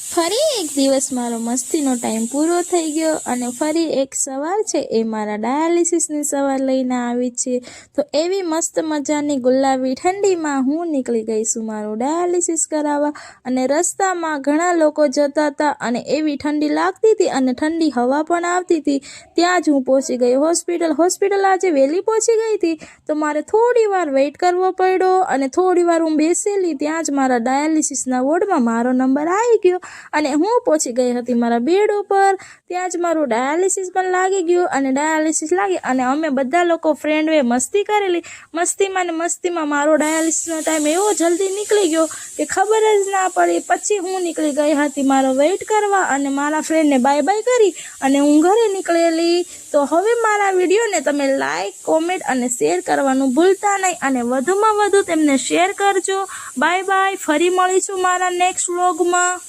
ફરી એક દિવસ મારો મસ્તીનો ટાઈમ પૂરો થઈ ગયો અને ફરી એક સવાર છે એ મારા ડાયાલિસિસની સવાર લઈને આવી છે. તો એવી મસ્ત મજાની ગુલાબી ઠંડીમાં હું નીકળી ગઈ છું મારું ડાયાલિસિસ કરાવવા અને રસ્તામાં ઘણા લોકો જતા હતા અને એવી ઠંડી લાગતી હતી અને ઠંડી હવા પણ આવતી હતી. ત્યાં જ હું પહોંચી ગઈ હોસ્પિટલ. હોસ્પિટલ આજે વહેલી પહોંચી ગઈ હતી. તો મારે થોડી વાર વેઇટ કરવો પડ્યો અને થોડી વાર હું બેસેલી ત્યાં જ મારા ડાયાલિસિસના વોર્ડમાં મારો નંબર આવી ગયો. અને હું પહોંચી ગઈ હતી મારા બેડ ઉપર. ત્યાં જ મારું ડાયાલિસિસ પણ લાગી ગયું અને ડાયાલિસિસ લાગી અને અમે બધા લોકો ફ્રેન્ડે મસ્તી કરેલી. મસ્તીમાં ને મસ્તીમાં મારો ડાયાલિસિસનો ટાઈમ એવો જલ્દી નીકળી ગયો કે ખબર જ ના પડી. પછી હું નીકળી ગઈ હતી મારો વેઇટ કરવા અને મારા ફ્રેન્ડને બાય બાય કરી અને હું ઘરે નીકળેલી. તો હવે મારા વિડીયોને તમે લાઈક કોમેન્ટ અને શેર કરવાનું ભૂલતા નહીં અને વધુમાં વધુ તેમને શેર કરજો. બાય બાય ફરી મળીશું મારા નેક્સ્ટ વ્લોગમાં